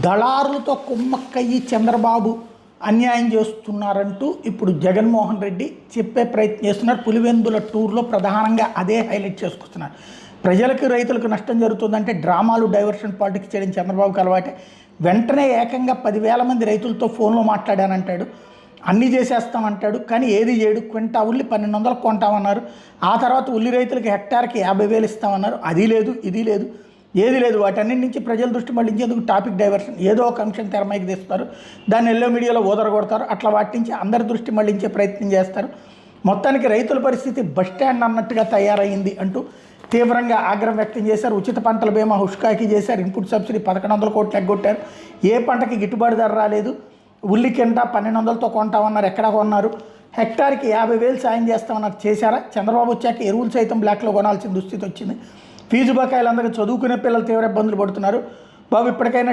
దళారులతో కుమ్మక్కయ్యి చంద్రబాబు అన్యాయం చేస్తున్నారంటూ ఇప్పుడు జగన్మోహన్ రెడ్డి చెప్పే ప్రయత్నం చేస్తున్నారు. పులివెందుల టూర్లో ప్రధానంగా అదే హైలైట్ చేసుకొస్తున్నారు. ప్రజలకు రైతులకు నష్టం జరుగుతుందంటే డ్రామాలు డైవర్షన్ పాలిటిక్స్ చేయడం చంద్రబాబుకి అలవాటే. వెంటనే ఏకంగా పదివేల మంది రైతులతో ఫోన్లో మాట్లాడానంటాడు. అన్నీ చేసేస్తామంటాడు కానీ ఏది చేయడు. క్వింటా ఉల్లి పన్నెండు వందలు కొంటామన్నారు. ఆ తర్వాత ఉల్లి రైతులకి హెక్టార్కి యాభై వేలు ఇస్తామన్నారు. అది లేదు ఇది లేదు. ఏది లేదు. వాటన్నిటి నుంచి ప్రజల దృష్టి మళ్ళించేందుకు టాపిక్ డైవర్షన్. ఏదో ఒక అంశం తెరమైకి తీస్తారు. దాన్ని ఎల్లో మీడియాలో ఓదరగొడతారు. అట్లా వాటి నుంచి అందరి దృష్టి మళ్ళించే ప్రయత్నం చేస్తారు. మొత్తానికి రైతుల పరిస్థితి బస్ స్టాండ్ అన్నట్టుగా తయారైంది అంటూ తీవ్రంగా ఆగ్రహం వ్యక్తం చేశారు. ఉచిత పంటల బీమా హుష్కాకి చేశారు. ఇన్పుట్ సబ్సిడీ పదకొండు వందల కోట్లు ఎగ్గొట్టారు. ఏ పంటకి గిట్టుబాటు ధర రాలేదు. ఉల్లి కింద పన్నెండు వందలతో కొంటామన్నారు. ఎక్కడ కొన్నారు? హెక్టార్కి యాభై వేలు సాయం చేస్తామన్నారు. చేశారా? చంద్రబాబు వచ్చాక ఎరువులు సైతం బ్లాక్లో కొనాల్సిన దుస్థితి వచ్చింది. ఫీజు బకాయిలు అందరికీ చదువుకునే పిల్లలు తీవ్ర ఇబ్బందులు పడుతున్నారు. బాబు ఇప్పటికైనా